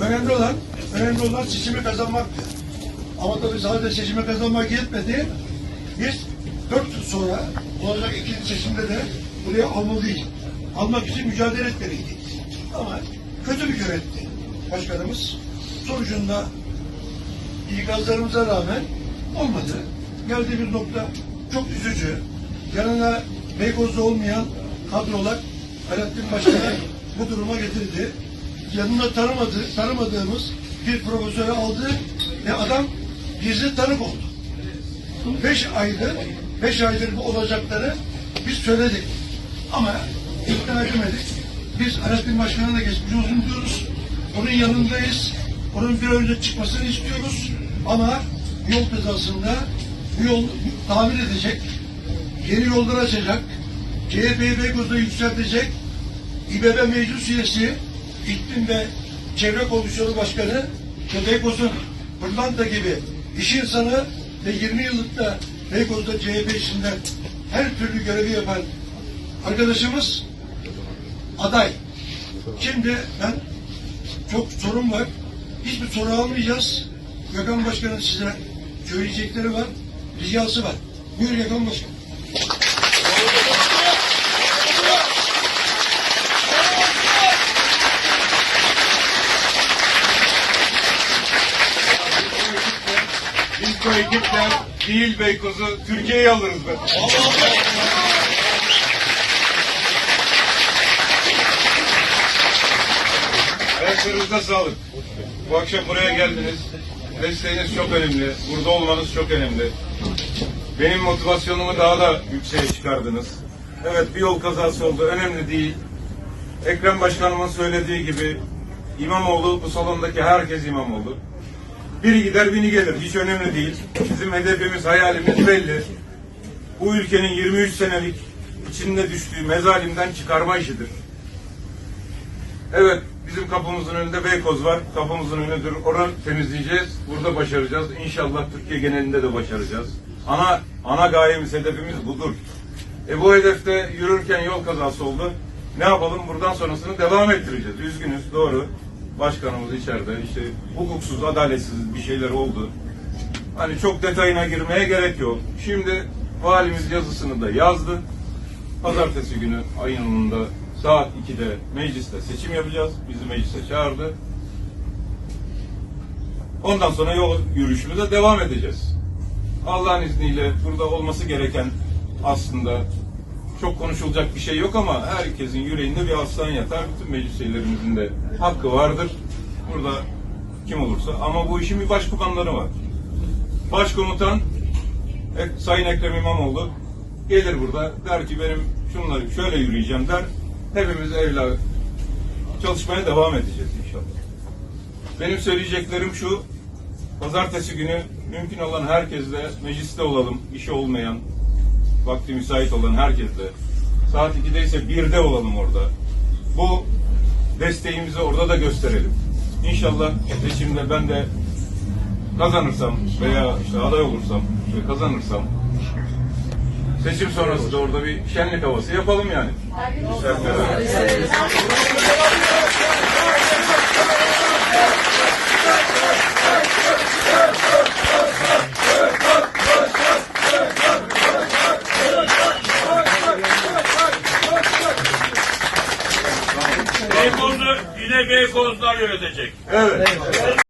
Önemli olan, önemli olan seçimi kazanmaktı. Ama tabii sadece seçimi kazanmak yetmedi. Biz dört yıl sonra olacak ikinci seçimde de buraya almalıyız. Almak için mücadele etmeliydik. Ama kötü bir yönetti başkanımız. Sonucunda ikazlarımıza rağmen olmadı. Geldiğimiz nokta çok üzücü. Yanına Beykoz'da olmayan kadrolar Alaaddin Başkan'a bu duruma getirdi. Yanında tanımadı, tanımadığımız bir profesörü aldı ve adam gizli tanık oldu. Beş aydır, beş aydır bu olacakları biz söyledik. Ama ikna edemedik. Biz Alaaddin Başkan'a da geçmiş olsun diyoruz. Onun yanındayız. Onun bir önce çıkmasını istiyoruz. Ama yol kazasında bu yol tamir edecek, yeni yollar açacak, CHP'yi Beykoz'da yükseltecek, İBB Meclis Üyesi, İklim ve Çevre Komisyonu Başkanı ve Beykoz'un Pırlanta gibi iş insanı ve 20 yıllık da Beykoz'da CHP içinden her türlü görevi yapan arkadaşımız aday. Şimdi ben çok sorun var. Hiçbir soru almayacağız. Gökhan Başkan'ın size söyleyecekleri var. Ricası var. Buyur Gökhan Başkan. Biz bu ekiple değil Beykoz'u Türkiye'ye alırız be. Ayaklarınıza sağlık. Bu akşam buraya geldiniz. Desteğiniz çok önemli. Burada olmanız çok önemli. Benim motivasyonumu daha da yükseğe çıkardınız. Evet bir yol kazası oldu. Önemli değil. Ekrem Başkanımın söylediği gibi İmamoğlu bu salondaki herkes İmamoğlu. Biri gider biri gelir. Hiç önemli değil. Bizim hedefimiz, hayalimiz belli. Bu ülkenin 23 senelik içinde düştüğü mezalimden çıkarma işidir. Evet, bizim kapımızın önünde Beykoz var. Kapımızın önündedir. Orayı temizleyeceğiz. Burada başaracağız. İnşallah Türkiye genelinde de başaracağız. Ana ana gayemiz, hedefimiz budur. E bu hedefte yürürken yol kazası oldu. Ne yapalım? Buradan sonrasını devam ettireceğiz. Üzgünüz, doğru. Başkanımız içeride. İşte hukuksuz, adaletsiz bir şeyler oldu. Hani çok detayına girmeye gerek yok. Şimdi valimiz yazısını da yazdı. Pazartesi günü ayın 10'unda saat 2'de mecliste seçim yapacağız. Bizi meclise çağırdı. Ondan sonra yol yürüyüşümüze devam edeceğiz. Allah'ın izniyle burada olması gereken aslında çok konuşulacak bir şey yok ama herkesin yüreğinde bir aslan yatar. Bütün meclis üyelerimizin de hakkı vardır. Burada kim olursa. Ama bu işin bir başkumanları var. Başkomutan e, Sayın Ekrem İmamoğlu gelir burada der ki benim şunları şöyle yürüyeceğim der. Hepimiz evla çalışmaya devam edeceğiz inşallah. Benim söyleyeceklerim şu. Pazartesi günü mümkün olan herkesle mecliste olalım. işi olmayan, vakti müsait olan herkesle. Saat 2'de ise 1'de olalım orada. Bu desteğimizi orada da gösterelim. İnşallah seçimde ben de kazanırsam veya işte aday olursam ve kazanırsam seçim sonrası da orada bir şenlik havası yapalım yani. Hep yine Beykozlar yönetecek. Evet.